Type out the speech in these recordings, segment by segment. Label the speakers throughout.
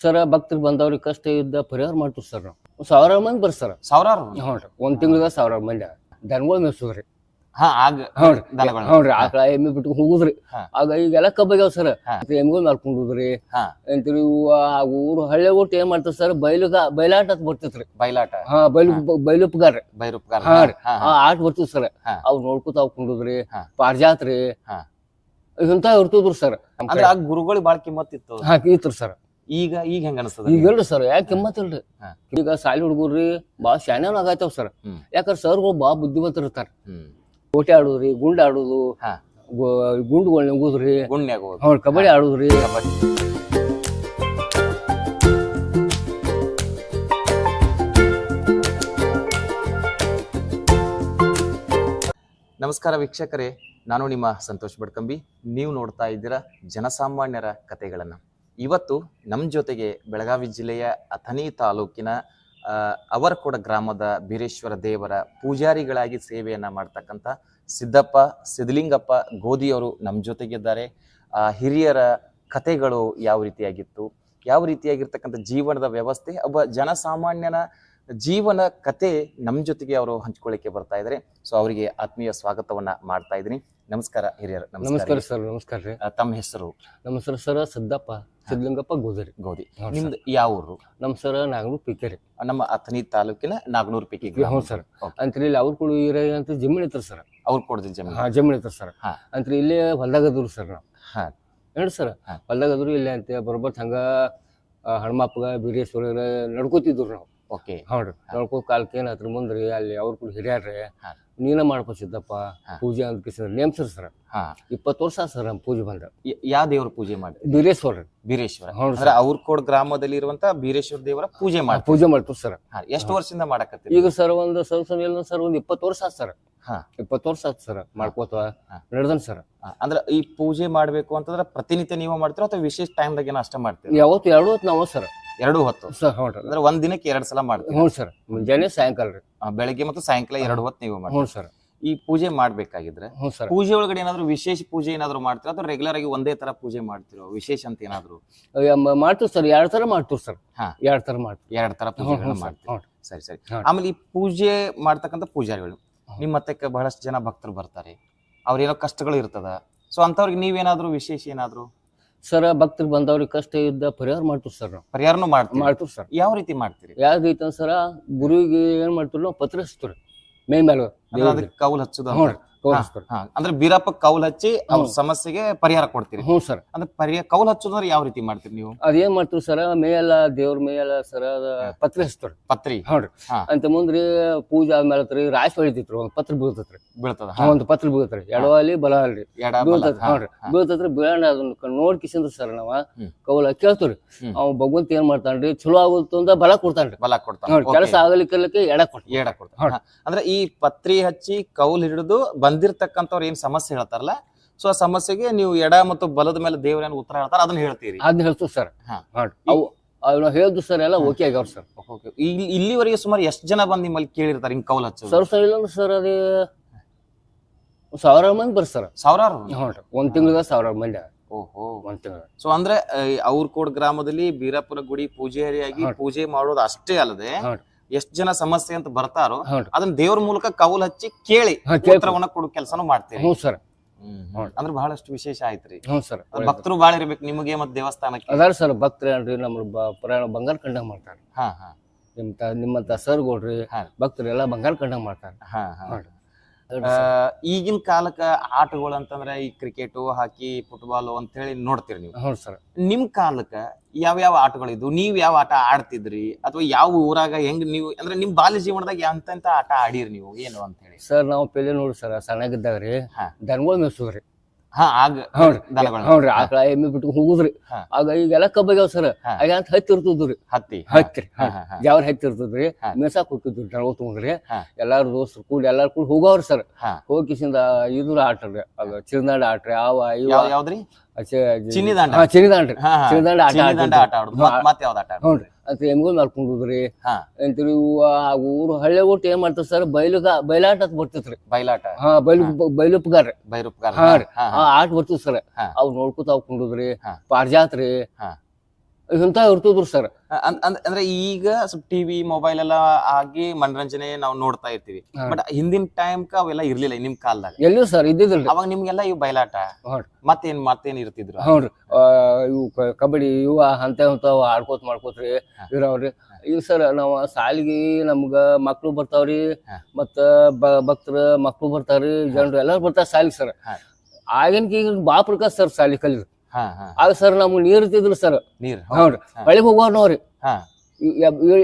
Speaker 1: ಸರ ಭಕ್ತರು ಬಂದವ್ರಿಗೆ ಕಷ್ಟ ಇದ್ದ ಪರಿಹಾರ ಮಾಡ್ತೀವಿ ಸರ್ ನಾವು. ಸಾವಿರ ಮಂದಿ ಬರ್ರಿ ಸರ್.
Speaker 2: ಸಾವಿರಾರು
Speaker 1: ಹ್ಞೂ ಒಂದ್ ತಿಂಗಳ ಸಾವಿರ ಮಂದಿ. ದನಗಳು ಮೇಯ್ಸೋದ್ರಿ
Speaker 2: ಹಾ ಆಗ
Speaker 1: ಹ್ಞೂರಿ
Speaker 2: ದನಗಳನ್ನ.
Speaker 1: ಹ್ಞೂರಿ ಆಕಳ ಎಮ್ಮೆ ಬಿಟ್ಟು ಹೋಗುದ್ರಿ.
Speaker 2: ಹಾ.
Speaker 1: ಆಗ ಈಗೆಲ್ಲ ಕಬ್ಬಾಗ್ಯಾವ ಸರ್.
Speaker 2: ಹಾ.
Speaker 1: ಎಮ್ಮಿಗಳು ಮಾಡ್ಕೊಂಡುದ್ರಿ
Speaker 2: ಹಾ.
Speaker 1: ಅಂತೀರಿ ಇವು ಆ ಊರು ಹಳ್ಳಿ ಒಟ್ಟು ಏನ್ ಮಾಡ್ತಾರ ಸರ್? ಬಯಲು ಬಯಲಾಟ ಅಂತ ಬರ್ತೈತ್ರಿ.
Speaker 2: ಬಯಲಾಟ
Speaker 1: ಹಾ ಬಯಲು ಬಯಲುಪ್ಗಾರ
Speaker 2: ಬೈರುಪ್ಗಾರ
Speaker 1: ಹಾ ರೀ.
Speaker 2: ಹಾ
Speaker 1: ಆಟ ಬರ್ತೀವಿ ಸರ್.
Speaker 2: ಹಾ.
Speaker 1: ಅವ್ ನೋಡ್ಕೊತ ಅವ್ ಕುಂಡುದ್ರಿ.
Speaker 2: ಹಾ.
Speaker 1: ಪಾರ್ಜಾತ್ ರೀ
Speaker 2: ಹಾ.
Speaker 1: ಇಂತ ಇರ್ತದ್ರಿ ಸರ್.
Speaker 2: ಅಂದ್ರೆ ಆ ಗುರುಗಳಿಗೆ ಬಾಳ ಕಿಮ್ಮತ್ತಿತ್ತು
Speaker 1: ಹಾ ಇತ್ರಿ ಸರ್.
Speaker 2: ಈಗ ಈಗ ಹೆಂಗ ಅನಿಸ್ತದ
Speaker 1: ಈಗ ಹೇಳ್ರಿ ಸರ್ ಯಾಕೆ ಕಿಮ್ಮತ್ ಇಲ್ರಿ?
Speaker 2: ಹಾ.
Speaker 1: ಈಗ ಸಾಲಿ ಹುಡುಗರು ಬಾ ಶಾನ್ಯಾನ ಆಗೈತಾವ ಸರ್. ಯಾಕಂದ್ರೆ ಸರ್ಗಳು ಬಾ ಬುದ್ಧಿವಂತರು ಇರ್ತಾರ ಕೋಟೆ ಆಡುದ್ರಿ ಗುಂಡ್ ಆಡುದು
Speaker 2: ಹಾ.
Speaker 1: ಗುಂಡ್ಗಳು
Speaker 2: ಹೋಗೋದು.
Speaker 1: ಅವ್ರ ಕಬಡ್ಡಿ ಆಡುದ್ರಿ.
Speaker 2: ಕಬಡ್ಡಿ. ನಮಸ್ಕಾರ ವೀಕ್ಷಕರೇ ನಾನು ನಿಮ್ಮ ಸಂತೋಷ್ ಬಡ್ಕಂಬಿ. ನೀವು ನೋಡ್ತಾ ಇದ್ದೀರಾ ಜನಸಾಮಾನ್ಯರ ಕಥೆಗಳನ್ನ ಇವತ್ತು ನಮ್ಮ ಜೊತೆಗೆ ಬೆಳಗಾವಿ ಜಿಲ್ಲೆಯ ಅಥಣಿ ತಾಲೂಕಿನ ಅವರಕೋಡ ಗ್ರಾಮದ ಬೀರೇಶ್ವರ ದೇವರ ಪೂಜಾರಿಗಳಾಗಿ ಸೇವೆಯನ್ನು ಮಾಡ್ತಕ್ಕಂಥ ಸಿದ್ದಪ್ಪ, ಸಿದ್ಧಲಿಂಗಪ್ಪ ಗೋಧಿಯವರು ನಮ್ಮ ಜೊತೆಗಿದ್ದಾರೆ. ಹಿರಿಯರ ಕಥೆಗಳು ಯಾವ ರೀತಿಯಾಗಿತ್ತು, ಯಾವ ರೀತಿಯಾಗಿರ್ತಕ್ಕಂಥ ಜೀವನದ ವ್ಯವಸ್ಥೆ ಒಬ್ಬ ಜನಸಾಮಾನ್ಯನ ಜೀವನ ಕತೆ ನಮ್ಮ ಜೊತೆಗೆ ಅವರು ಹಂಚ್ಕೊಳ್ಳಿಕ್ಕೆ ಬರ್ತಾ ಇದ್ದಾರೆ ಸೊ ಅವರಿಗೆ ಆತ್ಮೀಯ ಸ್ವಾಗತವನ್ನ ಮಾಡ್ತಾ ಇದ್ದೀನಿ. ನಮಸ್ಕಾರ ಹಿರಿಯರ
Speaker 1: ನಮಸ್ಕಾರ ಸರ್ ನಮಸ್ಕಾರ ರೀ.
Speaker 2: ತಮ್ಮ ಹೆಸರು?
Speaker 1: ನಮ್ಮ ಸರ್ ಸರ ಸಿದ್ದಪ್ಪ ಸಿದ್ಲಿಂಗಪ್ಪ ಗೋದರಿ
Speaker 2: ಗೋಧಿ. ನಿಮ್ದು ಯಾವ ಊರು?
Speaker 1: ನಮ್ಮ ಸರ ನಾಗನೂರು ಪಿಕೆರಿ
Speaker 2: ನಮ್ಮ ಅಥಣಿ ತಾಲೂಕಿನ ನಾಗನೂರು ಪಿಕೆ
Speaker 1: ಹ್ಞೂ ಸರ್. ಅಂತ್ರಿ ಇಲ್ಲಿ ಅವ್ರು ಕೂಡ ಇರ ಅಂತ ಜಮೀನ್ ಐತ್ರಿ ಸರ್.
Speaker 2: ಅವ್ರು ಕೊಡ್ದ ಜಮೀನು.
Speaker 1: ಹಾ ಜಮೀನ್ ಐತ್ರಿ ಸರ್.
Speaker 2: ಅಂತ
Speaker 1: ಅಂತ್ರಿ ಇಲ್ಲೇ ಹೊಲ್ದಾಗದ್ರು ಸರ್ ನಾವು.
Speaker 2: ಹಾಂ.
Speaker 1: ಹೇಳಿ ಸರ್?
Speaker 2: ಹೊಲ್ದಾಗ
Speaker 1: ಹೊಲ್ದಾಗದ್ರು ಇಲ್ಲೇ ಅಂತ ಬರೋಬ್ಬರ್ ಹಂಗ ಹಣಮಪ್ಪಗ ಬೀರೇಶ್ವರ ನಡ್ಕೋತಿದ್ರು ನಾವು.
Speaker 2: ಓಕೆ.
Speaker 1: ಹೌದ್ರಿ ನಡ್ಕೋ ಕಾಲಕ್ಕೆ ಏನಾತ್ರಿ ಮುಂದ್ರಿ ಅಲ್ಲಿ ಅವ್ರ ಕೂಡ
Speaker 2: ಹಿರಿಯಾಡ್ರಿ.
Speaker 1: ನೀನ ಮಾಡ್ಕೊ ಸಿದ್ದಪ್ಪ ಪೂಜೆ ಅಂತ ಕಿಸಿದ್ರೆ ನೇಮ್ಸರ್ ಸರ್
Speaker 2: ಹಾ.
Speaker 1: ಇಪ್ಪತ್ತು ವರ್ಷ ಸರ್ ನಮ್ಮ ಪೂಜೆ ಬಂದ.
Speaker 2: ಯಾ ಯಾವ ದೇವ್ರ ಪೂಜೆ ಮಾಡ್ತೀರಿ?
Speaker 1: ಬೀರೇಶ್ವರ.
Speaker 2: ಬೀರೇಶ್ವರ.
Speaker 1: ಹೌದು
Speaker 2: ಅವ್ರ ಕೋಡ್ ಗ್ರಾಮದಲ್ಲಿ ಇರುವಂತ ಬೀರೇಶ್ವರ ದೇವರ ಪೂಜೆ ಮಾಡಿ
Speaker 1: ಪೂಜೆ ಮಾಡ್ತೀವಿ ಸರ್.
Speaker 2: ಎಷ್ಟು ವರ್ಷದಿಂದ ಮಾಡಕತ್ತೀರಿ?
Speaker 1: ಈಗ ಸರ್ ಒಂದು ಸ್ವಲ್ಪ ಇಲ್ಲ ಸರ್ ಒಂದು ಇಪ್ಪತ್ತು ವರ್ಷ ಆತ್ ಸರ್.
Speaker 2: ಹಾ.
Speaker 1: ಇಪ್ಪತ್ತು ವರ್ಷ ಆತ್ ಸರ್ ಮಾಡ್ಕೋತ ನಡೆದನ್ ಸರ್.
Speaker 2: ಅಂದ್ರೆ ಈ ಪೂಜೆ ಮಾಡ್ಬೇಕು ಅಂತಂದ್ರೆ ಪ್ರತಿನಿತ್ಯ ನೀವು ಮಾಡ್ತೀರಾ ಅಥವಾ ವಿಶೇಷ ಟೈಮ್ದಾಗ ಏನೋ ಅಷ್ಟೇ ಮಾಡ್ತೀರಾ?
Speaker 1: ಯಾವತ್ತು ಎರಡು ಹೊತ್ತು ನಾವು ಸರ್.
Speaker 2: ಎರಡು ಹೊತ್ತು.
Speaker 1: ಸರ್
Speaker 2: ಅಂದ್ರೆ ಒಂದ್ ದಿನಕ್ಕೆ ಎರಡ್ ಸಲ ಮಾಡ್ತೀವಿ
Speaker 1: ಹ್ಞೂ ಸರ್ ಮುಂಜಾನೆ ಸಾಯಂಕಾಲ ರೀ.
Speaker 2: ಬೆಳಗ್ಗೆ ಮತ್ತು ಸಾಯಂಕಾಲ ಎರಡು ಹೊತ್ತು ನೀವು
Speaker 1: ಹ್ಞೂ ಸರ್.
Speaker 2: ಈ ಪೂಜೆ ಮಾಡ್ಬೇಕಾಗಿದ್ರೆ
Speaker 1: ಹ್ಞೂ ಸರ್.
Speaker 2: ಪೂಜೆ ಒಳಗಡೆ ಏನಾದ್ರು ವಿಶೇಷ ಪೂಜೆ ಏನಾದ್ರು ಮಾಡ್ತೀರಾ? ಅಥವಾ ರೆಗ್ಯುಲರ್ ಆಗಿ ಒಂದೇ ತರ ಪೂಜೆ ಮಾಡ್ತಿರೋ? ವಿಶೇಷ ಅಂತ ಏನಾದ್ರು?
Speaker 1: ಮಾಡ್ತೀವಿ ಸರ್ ಎರಡು ತರ ಮಾಡ್ತೀವಿ ಸರ್.
Speaker 2: ಹಾ.
Speaker 1: ಎರಡು ಥರ ಮಾಡ್ತೀವಿ.
Speaker 2: ಎರಡ್ ತರ
Speaker 1: ಪೂಜೆ
Speaker 2: ಪೂಜೆಗಳನ್ನ
Speaker 1: ಹ್ಞೂ
Speaker 2: ಮಾಡ್ತೀವಿ
Speaker 1: ಹ್ಞೂ.
Speaker 2: ಸರಿ ಸರಿ. ಆಮೇಲೆ ಈ ಪೂಜೆ ಮಾಡ್ತಕ್ಕಂತ ಪೂಜಾರಿಗಳು ನಿಮ್ಮ ಮತ್ತೆ ಬಹಳಷ್ಟು ಜನ ಭಕ್ತರು ಬರ್ತಾರೆ. ಅವ್ರೇನೋ ಕಷ್ಟಗಳು ಇರ್ತದ. ಸೊ ಅಂತವ್ರಿಗೆ ನೀವೇನಾದ್ರೂ ವಿಶೇಷ ಏನಾದ್ರು?
Speaker 1: ಸರ್ ಭಕ್ತರು ಬಂದವ್ರಿಗೆ ಕಷ್ಟ ಇದ್ದ ಪರಿಹಾರ ಮಾಡ್ತೀವಿ ಸರ್ ನಾವು.
Speaker 2: ಪರಿಹಾರನೂ ಮಾಡ್ತೀವಿ.
Speaker 1: ಮಾಡ್ತೀವಿ ಸರ್.
Speaker 2: ಯಾವ ರೀತಿ ಮಾಡ್ತೀರಿ?
Speaker 1: ಯಾವ್ದು ರೀತಿ ಸರ ಗುರುವಿಗೆ ಏನ್ ಮಾಡ್ತೀವಿ ನಾವು ಪತ್ರ ಹಚ್ತೀವಿ ಮೇ ಮೇಲೆ.
Speaker 2: ಅದಕ್ಕೆ ಕೌಲ್ ಹಚ್ಚದ ನೋಡ್ರಿ.
Speaker 1: ಹ್ಞೂ ರೀ
Speaker 2: ಅಂದ್ರೆ ಬೀರಪ್ಪ ಕೌಲ್ ಹಚ್ಚಿ ಅವ್ರ ಸಮಸ್ಯೆಗೆ ಪರಿಹಾರ ಕೊಡ್ತೀರಿ.
Speaker 1: ಹ್ಞೂ ಸರ್.
Speaker 2: ಅಂದ್ರೆ ಪರಿಹಾರ ಕೌಲ್ ಹಚ್ಚೋದ್ರೆ ಯಾವ ರೀತಿ ಮಾಡ್ತೀರಿ ನೀವು?
Speaker 1: ಅದೇನ್ ಮಾಡ್ತೀವಿ ಸರ ಮೇಯಲ್ಲ ದೇವ್ರ ಮೇಯಲ್ಲ ಸರ ಅದ ಪತ್ರ ಹಚ್ತೀವಿ
Speaker 2: ಪತ್ರಿ.
Speaker 1: ನೋಡ್ರಿ
Speaker 2: ಹಾ.
Speaker 1: ಅಂತ ಮುಂದ್ರಿ ಪೂಜೆ ಆದ್ಮೇಲೆ ರಾಶಿ ಹೊಳಿತೈತ್ರಿ ಒಂದ್ ಪತ್ರ ಬೀಳ್ತೈತ್ರಿ.
Speaker 2: ಬೀಳ್ತದ
Speaker 1: ಹಾ, ಒಂದ್ ಪತ್ರ ಬೀಳ್ತೈತ್ರಿ. ಎಡವಾಲಿ ಅಲ್ಲಿ ಬಲ
Speaker 2: ಎಡ.
Speaker 1: ಬೀಳ್ತೈತ್ರಿ
Speaker 2: ಹಾ,
Speaker 1: ನೋಡ್ರಿ
Speaker 2: ಹಾ.
Speaker 1: ಬೀಳ್ತೈತ್ರಿ ಬೀಳಣ ಅದನ್ನ ನೋಡ್ ಕಿಸಿಂದ್ರ ಸರ್ ನಾವ.
Speaker 2: ಹ್ಮ್.
Speaker 1: ಕೌಲ ಕೇಳ್ತೀವ್ರಿ.
Speaker 2: ಹ್ಮ್.
Speaker 1: ಅವ್ ಭಗವಂತ ಏನ್ ಮಾಡ್ತಾನ್ರಿ ಚಲೋ ಆಗುತ್ತೋ ಅಂತ ಬಲ ಕೊಡ್ತಾನ್ರಿ.
Speaker 2: ಬಲ ಕೊಡ್ತಾನೆ.
Speaker 1: ನೋಡ್ರಿ ಕೆಲಸ ಆಗಲಿಕ್ಕೆ ಎಡ ಕೊಡ್ತಾರೆ
Speaker 2: ಎಡ ಕೊಡ್ತಾನೆ.
Speaker 1: ಹೌದು.
Speaker 2: ಹಾ. ಅಂದ್ರೆ ಈ ಪತ್ರಿ ಹಚ್ಚಿ ಕೌಲ್ ಹಿಡಿದು ಬಂದಿರ್ತಕ್ಕಂಥವ್ರು ಏನ್ ಸಮಸ್ಯೆ ಹೇಳ್ತಾರಲ್ಲ? ಸೊ ಆ ಸಮಸ್ಯೆಗೆ ನೀವು ಎಡ ಮತ್ತು ಬಲದ ಮೇಲೆ ದೇವ್ರೇನು ಉತ್ತರ ಹೇಳ್ತಾರ ಅದನ್ನ ಹೇಳ್ತೀರಿ.
Speaker 1: ಅದನ್ನ ಹೇಳ್ತೀವಿ ಸರ್.
Speaker 2: ಹಾ.
Speaker 1: ಅವು ಹೇಳ್ದು ಸರ್ ಎಲ್ಲ ಓಕೆ ಆಗ್ಯಾವ್ರಿ ಸರ್.
Speaker 2: Okay. ಇಲ್ಲಿ- ಇಲ್ಲಿವರೆಗೆ ಸುಮಾರು ಎಷ್ಟು ಜನ ಬಂದು ನಿಮ್ಮಲ್ಲಿ ಕೇಳಿರ್ತಾರೆ ಹಿಂಗ್ ಕೌಲ್ ಹಚ್ಚೋದು?
Speaker 1: ಸರ್ ಸರ್ ಇಲ್ಲ ಸರ್ ಅದೇ ಸಾವಿರಾರು ಮಂದಿ ಬರ್ರಿ ಸರ್.
Speaker 2: ಸಾವಿರಾರು?
Speaker 1: ನೋಡ್ರಿ ಒಂದ್ ತಿಂಗಳದ ಸಾವಿರ ಮಂದಿ.
Speaker 2: ಓಹೋ.
Speaker 1: ಒಂದ್ ತಿಂಗಳ.
Speaker 2: ಸೊ ಅಂದ್ರೆ ಅವ್ರಕೋಡ್ ಗ್ರಾಮದಲ್ಲಿ ಬೀರಾಪುರ ಗುಡಿ ಪೂಜಾರಿಯಾಗಿ
Speaker 1: ಹೌದು.
Speaker 2: ಪೂಜೆ ಮಾಡೋದು ಅಷ್ಟೇ ಅಲ್ಲದೆ
Speaker 1: ಹೌದು.
Speaker 2: ಎಷ್ಟ್ ಜನ ಸಮಸ್ಯೆ ಅಂತ ಬರ್ತಾರೋ ಅದನ್ನ ದೇವ್ರ ಮೂಲಕ ಕೌಲ್ ಹಚ್ಚಿ ಕೇಳಿ
Speaker 1: ಹಾ, ಕೇಳ್ಕೊ-
Speaker 2: ಉತ್ತರವನ್ನ ಕೊಡೋ ಕೆಲಸನೂ ಮಾಡ್ತೀರಿ.
Speaker 1: ಹ್ಞೂ ಸರ್. ಹೌದು.
Speaker 2: ಅಂದ್ರೆ ಬಹಳಷ್ಟು ವಿಶೇಷ ಆಯ್ತ್ರಿ.
Speaker 1: ಹ್ಞೂ ಸರ್.
Speaker 2: ಅದ್ ಭಕ್ತರು ಬಾಳ ಇರ್ಬೇಕು ನಿಮಗೆ ಮತ್ತೆ ದೇವಸ್ಥಾನಕ್ಕೆ.
Speaker 1: ಅದಾರ ಸರ್ ಭಕ್ತರ ಏನ್ರಿ ನಮ್ಮ ಬ- ಪುರಾಣ ಬಂಗಾರ ಕಂಡ ಮಾಡ್ತಾರೆ.
Speaker 2: ಹಾ ಹಾ.
Speaker 1: ನಿಮ್ಮ ತ ನಿಮ್ಮಂತ ಸರ್ಗೋಡ್ರಿ
Speaker 2: ಹಾ.
Speaker 1: ಭಕ್ತರು ಎಲ್ಲ ಬಂಗಾರ ಕಂಡ ಮಾಡ್ತಾರೆ.
Speaker 2: ಹಾ ಹಾ. ಈಗಿನ ಕಾಲಕ್ಕೆ ಆಟಗಳು ಅಂತಂದ್ರೆ ಈ ಕ್ರಿಕೆಟು ಹಾಕಿ ಫುಟ್ಬಾಲ್ ಅಂತ ಹೇಳಿ ನೋಡ್ತೀರಿ ನೀವು.
Speaker 1: ಹೌದು ಸರ್.
Speaker 2: ನಿಮ್ ಕಾಲಕ್ಕ ಯಾವ ಯಾವ ಆಟಗಳಿದ್ವು? ನೀವ್ ಯಾವ ಆಟ ಆಡ್ತಿದ್ರಿ? ಅಥವಾ ಯಾವ ಊರಾಗ ಹೆಂಗ್ ನೀವು ಅಂದ್ರೆ ನಿಮ್ ಬಾಲ್ಯ ಜೀವನದಾಗ ಎಂತೆಂತ ಆಟ ಆಡಿರಿ ನೀವು? ಏನು ಅಂತ ಹೇಳಿ.
Speaker 1: ಸರ್ ನಾವು ಪೆಲೆ ನೋಡಿ ಸರ್ ಸಣ್ಣಗಿದ್ದಾಗ ರೀ. ದನಗಳು ಮೇಯ್ಸೋದ್ರಿ
Speaker 2: ಹಾ ಆಗ.
Speaker 1: ಹೌದ್ರಿ ಆಕಳ ಎಮ್ಮೆ ಬಿಟ್ಟು ಹೋಗುದ್ರಿ. ಆಗ ಈಗೆಲ್ಲ ಕಬ್ಬಾಗ್ಯಾವ ಸರ್. ಆಗ ಅಂತ ಹತ್ತಿ ಇರ್ತದ್ರಿ
Speaker 2: ಹತ್ತಿ
Speaker 1: ಹತ್ತಿರಿ
Speaker 2: ಹಾ, ಹಾ, ಹಾ.
Speaker 1: ಜಾವ್ರ ಹತ್ತಿ ಇರ್ತದ್ರಿ. ಮೇಸಾಕ್ ಹೋಗ್ತಿದ್ರಿ ದನಗಳು ತಗೊಂಡ್ರಿ. ಎಲ್ಲಾರು ದೋಸ್ತರು ಕೂಡಿ ಎಲ್ಲಾರು ಕೂಡಿ ಹೋಗವ್ರಿ ಸರ್. ಹೋಗಿಸಿಂದ ಇದ್ರ ಆಟ್ರಿ ಆಗ ಚಿನ್ನದಾಂಡ ಆಟ್ರಿ ಅವ ಇವ
Speaker 2: ಯಾವ ಯಾವ್ದ್ರಿ ಚಿನ್ನಿದಾಂಡ?
Speaker 1: ಚಿನ್ನಿದಾಂಡ್ರಿ. ಚಿನ್ನದಾಂಡ ಆಟ.
Speaker 2: ಆಟ ಆಡುದು ಮತ್- ಮತ್ತೆ ಯಾವ್ದು ಆಟ ಆಡುದು?
Speaker 1: ಹ್ಞೂನ್ರಿ ಅಂತ ಎಮ್ಗಳು ಮಾಡ್ಕೊಂಡುದ್ರಿ
Speaker 2: ಹಾ.
Speaker 1: ಅಂತೀರಿ ಇವು ಊರು ಹಳ್ಳಿ ಒಟ್ಟು ಏನ್ ಮಾಡ್ತಾರ ಸರ್ ಬಯಲುಗ ಬಯಲಾಟ ಅಂತ ಬರ್ತೈತ್ರಿ.
Speaker 2: ಬಯಲಾಟ.
Speaker 1: ಹಾ ಬಯಲು ಬಯಲುಪ್ಗಾರ.
Speaker 2: ಬೈರುಪ್ಗಾರ
Speaker 1: ಹಾ ರೀ.
Speaker 2: ಹಾ,
Speaker 1: ಆ ಆಟ ಬರ್ತದ ಸರ್. ಅವ್ ನೋಡ್ಕೊತ ಅವ್ ಕುಂಡುದ್ರಿ
Speaker 2: ಹಾ. ಇರ್ತದ
Speaker 1: ಬರ್ ಇರ್ತಿದ್ರು ಸರ್
Speaker 2: ಅಂದ್ರೆ ಈಗ ಸ್ವಲ್ಪ ಟಿವಿ ಮೊಬೈಲ್ ಎಲ್ಲ ಆಗಿ ಮನರಂಜನೆ ನಾವು ನೋಡ್ತಾ ಇರ್ತೀವಿ. ಬಟ್ ಹಿಂದಿನ ಟೈಮ್ ಅವೆಲ್ಲ ಇರ್ಲಿಲ್ಲ ನಿಮ್ ಕಾಲದಾಗ.
Speaker 1: ಎಲ್ಲೂ ಸರ್ ಇದ್ದಿದ್ರಿ
Speaker 2: ಅವಾಗ ನಿಮ್ಗೆಲ್ಲ ಇವು ಬಯಲಾಟ. ಮತ್ತೇನ್ ಮತ್ತೇನ್ ಇರ್ತಿದ್ರು?
Speaker 1: ಹ್ಞೂ ರೀ ಆ, ಇವು ಕಬಡ್ಡಿ ಇವ ಅಂತ ಆಡ್ಕೋತ ಮಾಡ್ಕೋತ್ರಿ. ಇರವ್ರಿ ಈಗ ಸರ್ ನಾವು ಸಾಲಿಗೆ ನಮ್ಗ ಮಕ್ಳು ಬರ್ತಾವ್ರಿ. ಮತ್ತ ಭಕ್ತರ ಮಕ್ಳು ಬರ್ತಾವ್ರಿ ಜನರು ಎಲ್ಲಾರು ಬರ್ತಾರ ಸಾಲಿಗೆ ಸರ್. ಆಗಿನ ಈಗ ಬಾ ಪ್ರಕಾಶ್ ಸರ್ ಸಾಲಿ ಕಲಿ
Speaker 2: ಹಾ ಹಾ
Speaker 1: ಆಗ ಸರ್ ನಮ್ಗೆ ನೀರ್ ಇರ್ತಿದ್ರು ಸರ್
Speaker 2: ನೀರ್
Speaker 1: ಹೌದ್ರಿ
Speaker 2: ಹಾ.
Speaker 1: ಹೊಳಿಗೆ ಹೋಗೋರ್ ನೋಡ್ರಿ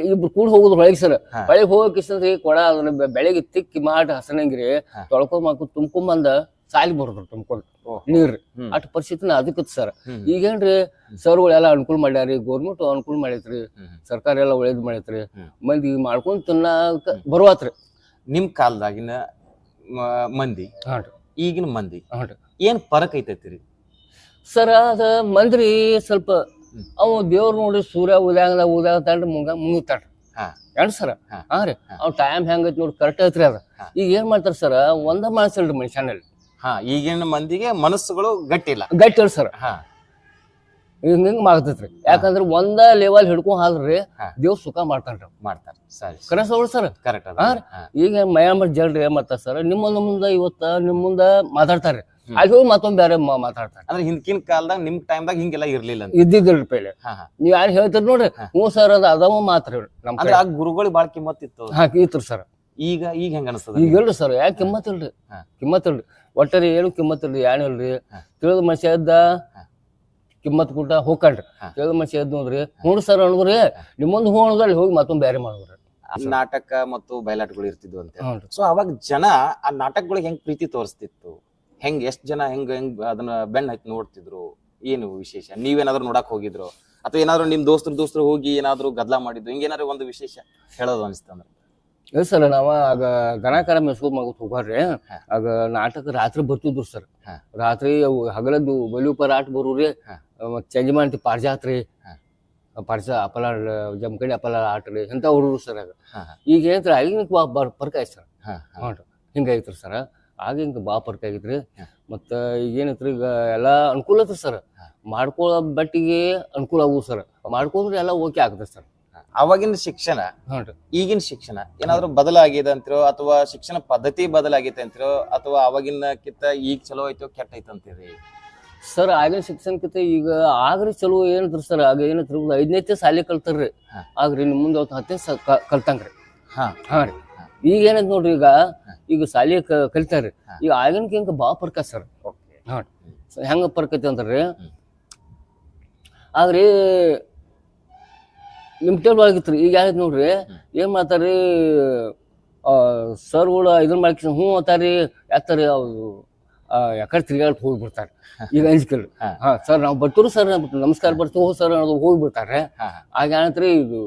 Speaker 1: ಇಬ್ರು ಕೂಡ ಹೋಗುದು ಹೊಳಗೆ ಸರ್
Speaker 2: ಹಾ.
Speaker 1: ಹೋಗಕ್ಕೆ ಸರ್ ಕೊಡ ಅದನ್ನ ಬೆಳಿಗ್ಗೆ ತಿಕ್ಕಿ ಮಾಡಿ ಹಸನಂಗಿರಿ. ತೊಳ್ಕೊಂಡ್ ಮಾಡ್ಕೊಂಡ್ ತುಂಬ್ಕೊಂಬಂದ ಸಾಲಿ ಬರೋದ್ರು ತುಂಬ್ಕೊಂಡು. ನೀರ್. ಅಟ್ ಪರಿಸ್ಥಿತಿನ ಅದಕ್ಕೆ ಸರ್. ಈಗೇನ್ರಿ ಸರ್ಗಳೆಲ್ಲ ಅನುಕೂಲ ಮಾಡ್ಯಾರಿ ಗೌರ್ಮೆಂಟ್ ಅನುಕೂಲ ಮಾಡೈತ್ರಿ ಸರ್ಕಾರ ಎಲ್ಲ ಒಳ್ಳೇದ್ ಮಾಡೈತ್ರಿ. ಮಂದಿ ಮಾಡ್ಕೊಂಡ್ ತಿನ್ನಾಕ ಬರುವತ್ರಿ.
Speaker 2: ನಿಮ್ ಕಾಲದಾಗಿನ ಮಂದಿ ಈಗಿನ ಮಂದಿ ಏನ್ ಫರಕ್ ಐತೈತಿರಿ?
Speaker 1: ಸರ್ ಅದ ಮಂದ್ರಿ ಸ್ವಲ್ಪ ಅವ್ ದೇವ್ರ ನೋಡಿ ಸೂರ್ಯ ಉದ್ಯಾಂಗದ ಉದಯ ತಂಡ್ರಿ ಮುಂಗ ಮುಗಿತಾಡ್ರಿ
Speaker 2: ಹಾ.
Speaker 1: ಏನ್ ಸರ್?
Speaker 2: ಹಾ.
Speaker 1: ರೀ. ಅವ್ ಟೈಮ್ ಹೆಂಗೈತಿ ನೋಡಿ ಕರೆಕ್ಟ್ ಐತ್ರಿ ಅದ. ಈಗ ಏನ್ ಮಾಡ್ತಾರ ಸರ? ಒಂದ ಮನಸ್ಸಿಲ್ರಿ ಮನುಷ್ಯನಲ್ಲಿ.
Speaker 2: ಹಾ ಈಗಿನ ಮಂದಿಗೆ ಮನಸ್ಸುಗಳು ಗಟ್ಟಿಲ್ಲ.
Speaker 1: ಗಟ್ಟಿ ಸರ್.
Speaker 2: ಹಾ.
Speaker 1: ಹಿಂಗ ಹಿಂಗ್ ಮಾಡ್ತೈತ್ರಿ ಯಾಕಂದ್ರೆ ಒಂದ ಲೆವೆಲ್ ಹಿಡ್ಕೊಂಡ್ ಹಾಲ್ರಿ ದೇವ್ ಸುಖ ಮಾಡ್ತಾನ್ರಿ.
Speaker 2: ಮಾಡ್ತಾರೆ. ಸರಿ
Speaker 1: ಕರೆ ಸರ್? ಸರ್
Speaker 2: ಕರೆಕ್ಟ್
Speaker 1: ಹಾ. ಈಗ ಮಯಾಮರ್ ಜಲ್ರಿ ಏನ್ ಮಾಡ್ತಾರ ಸರ್? ನಿಮ್ಮ ಮುಂದ ಇವತ್ತ ನಿಮ್ಮ ಮುಂದ ಮಾತಾಡ್ತಾರ್ರಿ. ಅಲ್ಲಿ ಹೋಗಿ ಮತ್ತೊಂದ್ ಬೇರೆ ಮಾ- ಮಾತಾಡ್ತಾರ
Speaker 2: ಅಂದ್ರೆ ಹಿಂದಿನ ಕಾಲದಾಗ ನಿಮ್ ಟೈಮ್ದಾಗ ಹಿಂಗೆಲ್ಲ ಇರ್ಲಿಲ್ಲ ಅಂತ.
Speaker 1: ಇದ್ದಿದ್ರಿ ನೀವು
Speaker 2: ಹಾ ಹಾ.
Speaker 1: ನೀವ್ ಯಾರು ಹೇಳ್ತೀರಿ ನೋಡ್ರಿ. ಹ್ಞೂ ಸರ್ ಅದ ಅದಾವ ಮಾತ್ರ ನಮ್
Speaker 2: ಅಂದ್ರೆ ಆ ಗುರುಗಳಿಗೆ ಬಾಳ ಕಿಮ್ಮತ್ ಇತ್ತು.
Speaker 1: ಹಾ ಇತ್ರಿ ಸರ್
Speaker 2: ಈಗ ಈಗ ಹೆಂಗ ಅನಿಸ್ತದ
Speaker 1: ಈಗ ಹೇಳ್ರಿ ಸರ್ ಯಾಕೆ ಕಿಮ್ಮತ್ ಇಲ್ರಿ?
Speaker 2: ಹಾ.
Speaker 1: ಕಿಮ್ಮತ್ ಇಲ್ರಿ. ಒಟ್ಟರಿ ಏನು ಕಿಮ್ಮತ್ ಇಲ್ರಿ ಯಾನ್ ಇಲ್ರಿ? ತಿಳಿದ ಮನುಷ್ಯ ಇದ್ದ. ಕಿಮ್ಮತ್ ಕೂಟ ಹೋಗ್ಕಂಡ್ರಿ
Speaker 2: ಹಾ.
Speaker 1: ತಿಳಿದ ಮನುಷ್ಯ ಇದ್ ನೋಡ್ರಿ. ಹ್ಞೂ ಸರ್ ಅನ್ರಿ ನಿಮ್ಮೊಂದು ಹ್ಞೂ ಅನ್ನೋದ್ರಲ್ಲಿ ಹೋಗಿ ಮತ್ತೊಂದ್ ಬೇರೆ ಮಾಡಿದ್ರಿ
Speaker 2: ನಾಟಕ ಮತ್ತು ಬಯಲಾಟಗಳು ಇರ್ತಿದ್ವು ಅಂತ.
Speaker 1: ಹ್ಞೂ
Speaker 2: ಸೊ ಅವಾಗ ಜನ ಆ ನಾಟಕಗಳಿಗೆ ಹೆಂಗ್ ಪ್ರೀತಿ ತೋರಿಸ್ತಿತ್ತು? ಹೆಂಗ್ ಎಷ್ಟು ಜನ ಹೆಂಗ್ ಹೆಂಗ್ ಅದನ್ನ ಬೆಣ್ಣ ಹತ್ತಿ ನೋಡ್ತಿದ್ರು? ಏನು ವಿಶೇಷ? ನೀವೇನಾದ್ರೂ ನೋಡಕ್ ಹೋಗಿದ್ರು? ಅಥವಾ ಏನಾದ್ರು ನಿಮ್ ದೋಸ್ತರು ದೋಸ್ತರು ಹೋಗಿ ಏನಾದ್ರು ಗದ್ಲ ಮಾಡಿದ್ರು? ಹಿಂಗೇನಾದ್ರು ಒಂದು ವಿಶೇಷ ಹೇಳೋದು ಅನಿಸ್ತಂದ್ರೆ
Speaker 1: ಇಲ್ಲ ಸರ್ ನಾವ ಆಗ ಗಣಕರ ಕರ ಮೆಸ್ಕೋದ್ ಮಗತ್ ಹೋಗ್ರಿ
Speaker 2: ಹಾ.
Speaker 1: ಆಗ ನಾಟಕ ರಾತ್ರಿ ಬರ್ತಿದ್ರು ಸರ್. ರಾತ್ರಿ ಅವು ಹಗಲದ್ದು ಬಲಿಯು ಆಟ ಬರೋರಿ.
Speaker 2: ಮತ್ತೆ
Speaker 1: ಮತ್ ಚಂಜಮಾಂತಿ ಪಾರ್ಜಾತ್ರಿ
Speaker 2: ಪರ್ಸ
Speaker 1: ಪಾರ್ಜ ಅಪಲ ಜಮಕಡಿ ಅಪಲ ಆಟ ರೀ ಎಂತ ಹುಡುಗರು ಸರ್ ಆಗ. ಈಗ ಏನಂತ್ರ ಆಗಿನ ಪರ್ಕ ಐತಿ ಸರ್.
Speaker 2: ಹಾಂ ಹಾ.
Speaker 1: ನೋಡ್ರಿ ಹಿಂಗೈತ್ರಿ ಸರ್. ಆಗ ಹಿಂಗೆ ಭಾಳ ಪರ್ಕ ಆಗಿತ್ತು
Speaker 2: ರೀ
Speaker 1: ಮತ್ತು ಈಗ ಏನೈತ್ರಿ ಈಗ ಎಲ್ಲ ಅನುಕೂಲ ಐತ್ರಿ ಸರ್. ಮಾಡ್ಕೊಳ್ಳೋ ಬಟ್ಟಿಗೆ ಅನುಕೂಲ ಆಗು ಸರ್. ಮಾಡ್ಕೊಂಡ್ರೆ ಎಲ್ಲ ಓಕೆ ಆಗ್ತದೆ ಸರ್.
Speaker 2: ಅವಾಗಿನ ಶಿಕ್ಷಣ
Speaker 1: ನೋಡ್ರಿ
Speaker 2: ಈಗಿನ ಶಿಕ್ಷಣ ಏನಾದ್ರು ಬದಲಾಗಿದೆ ಅಂತಿರೋ ಅಥವಾ ಶಿಕ್ಷಣ ಪದ್ಧತಿ ಬದಲಾಗಿದೆ ಅಂತಿರೋ ಅಥವಾ ಅವಾಗಿನಕ್ಕಿಂತ ಈಗ ಚಲೋ ಐತೋ ಕೆಟ್ಟ ಐತೆ ಅಂತೀರಿ?
Speaker 1: ಸರ್ ಆಗಿನ ಶಿಕ್ಷಣಕ್ಕಿಂತ ಈಗ ಆಗ್ರಿ ಚಲೋ ಏನಂತ್ರಿ ಸರ್. ಆಗ ಏನಂತ ಐದನೇ ಐದನೇತೆ ಸಾಲಿ ಕಲ್ತಾರ್ರಿ. ಆಗ್ರಿ ನಿಮ್ಮ ಮುಂದೆ ಅವತ್ತು ಹತ್ತನೇ ಕಲ್ತಂಗ್ರಿ.
Speaker 2: ಹಾಂ.
Speaker 1: ಹಾಂ ರೀ. ಈಗ ಏನಂತ ನೋಡ್ರಿ ಈಗ ಈಗ ಕ- ಕಲಿತಾರ್ರಿ. ಈಗ ಆಗಿನಕಿಂತ ಬಾ ಪರ್ಕ ಸರ್. ಹೆಂಗ ಪರ್ಕತಿ ಅಂತಾರ್ರಿ. ಆಗ್ರಿ ಲಿಮಿಟೆಡ್ ಒಳಗಿತ್ರಿ ಈಗ ಏನೈತ್ ನೋಡ್ರಿ ಏನ್ ಮಾಡ್ತಾರ್ರಿ ಸರ್ಗಳು ಇದನ್ನ ಮಾಡ್ಕಿ ಹ್ಞೂ ಅಂತಾರ್ರಿ ಯಾಕ್ತಾರಿ ಅವ್ರು ಯಾಕಡೆ ತಿರ್ಗಾಡ್ ಹೋಗ್ಬಿಡ್ತಾರೆ ಈಗ ಅಂಜಿಕಲ್
Speaker 2: ಹಾ.
Speaker 1: ಸರ್ ನಾವು ಬರ್ತೀವಿ ಸರ್ ನಮಸ್ಕಾರ ಬರ್ತೀವಿ ಹೋಗಿ ಸರ್ ಅದು ಹೋಗ್ಬಿಡ್ತಾರೆ ಆಗ ಏನಂತ್ರಿ ಇದು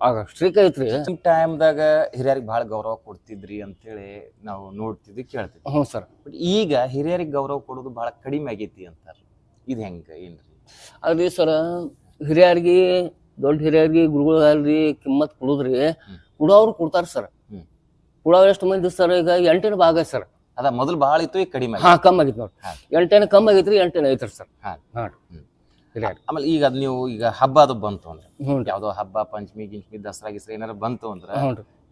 Speaker 1: ಆಗ ಸ್ಟ್ರಿಕ್ ಐತ್ರಿ.
Speaker 2: ನಿಮ್ ಟೈಮ್ದಾಗ ಹಿರಿಯರಿಗೆ ಭಾಳ ಗೌರವ ಕೊಡ್ತಿದ್ರಿ ಅಂತೇಳಿ ನಾವು ನೋಡ್ತಿದ್ವಿ ಕೇಳ್ತಿದ್ವಿ.
Speaker 1: ಹ್ಞೂ ಸರ್.
Speaker 2: ಬಟ್ ಈಗ ಹಿರಿಯರಿಗೆ ಗೌರವ ಕೊಡೋದು ಭಾಳ ಕಡಿಮೆ ಆಗೈತಿ ಅಂತಾರೆ. ಇದು ಹೆಂಗೆ ಏನ್ರಿ?
Speaker 1: ಅದ್ರಿ ಸರ ಹಿರಿಯರಿಗೆ ದೊಡ್ಡ ಹಿರಿಯರಿಗೆ ಗುರುಗಳಲ್ರಿ ಕಿಮ್ಮತ್ ಕೊಡುದ್ರಿ. ಕೊಡೋರು ಕೊಡ್ತಾರೆ ಸರ್. ಕೊಡೋರು ಎಷ್ಟು ಮಂದಿ ಸರ್ ಈಗ ಎಂಟನೇ ಭಾಗ ಐತ್ ಸರ್.
Speaker 2: ಅದ ಮೊದಲು ಬಹಳ ಇತ್ತು ಈಗ ಕಡಿಮೆ
Speaker 1: ಹಾ. ಕಮ್ಮಿ ಆಗಿತ್ತು
Speaker 2: ನೋಡಿ
Speaker 1: ಎಂಟೇನು ಕಮ್ಮಿ ಆಗೈತ್ರಿ ಎಂಟನೇ ಐತ್ರಿ ಸರ್.
Speaker 2: ಹಾ.
Speaker 1: ಹಿರಿಯರ್
Speaker 2: ಆಮೇಲೆ ಈಗ ಅದು ನೀವು ಈಗ ಹಬ್ಬ ಅದು ಬಂತು ಅಂದ್ರೆ ಯಾವ್ದೋ ಹಬ್ಬ ಪಂಚಮಿ ಗಿಂಚಮಿ ದಸರಾ ಗಿಸ್ರಾ ಏನಾರ ಬಂತು ಅಂದ್ರೆ